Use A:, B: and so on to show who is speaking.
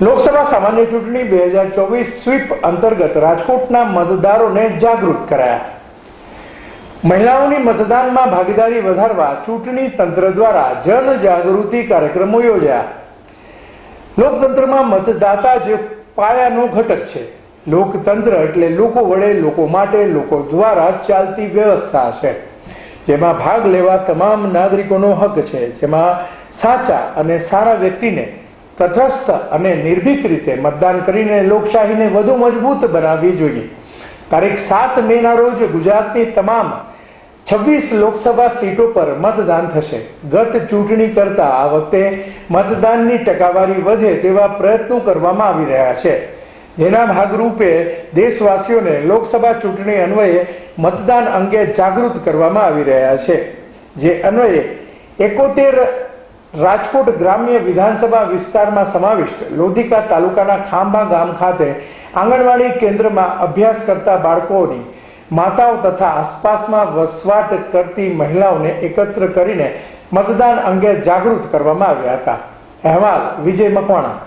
A: લોકસભા સામાન્ય ચૂંટણી બે હજાર ચોવીસ સ્વીપ અંતર્ગત રાજકોટના મતદારોને જાગૃત કરાયા. મહિલાઓની મતદાનમાં ભાગીદારી વધારવા ચૂંટણી તંત્ર દ્વારા જનજાગૃતિ કાર્યક્રમો યોજાયા. લોકતંત્રમાં મતદાતા જે પાયાનો ઘટક છે. લોકતંત્ર એટલે લોકો વડે લોકો માટે લોકો દ્વારા ચાલતી વ્યવસ્થા છે. જેમાં ભાગ લેવા તમામ નાગરિકોનો હક છે. જેમાં સાચા અને સારા વ્યક્તિને તટસ્થ અને નિર્ભીક રીતે મતદાન કરીને લોકશાહીને વધુ મજબૂત બનાવવી જોઈએ. તારીખ સાત મેના રોજ ગુજરાતની તમામ છવ્વીસ લોકસભા સીટો પર મતદાન થશે. ગત ચૂંટણી કરતા આ વખતે મતદાનની ટકાવારી વધે તેવા પ્રયત્નો કરવામાં આવી રહ્યા છે. જેના ભાગરૂપે દેશવાસીઓને લોકસભા ચૂંટણી અન્વયે મતદાન અંગે જાગૃત કરવામાં આવી રહ્યા છે. જે અન્વયે એકોતેર રાજકોટ ગ્રામ્ય વિધાનસભા વિસ્તારમાં સમાવિષ્ટ લોધિકા તાલુકાના ખાંભા ગામ ખાતે આંગણવાડી કેન્દ્રમાં અભ્યાસ કરતા બાળકોની માતાઓ તથા આસપાસમાં વસવાટ કરતી મહિલાઓને એકત્ર કરીને મતદાન અંગે જાગૃત કરવામાં આવ્યા હતા. અહેવાલ વિજય મકવાણા.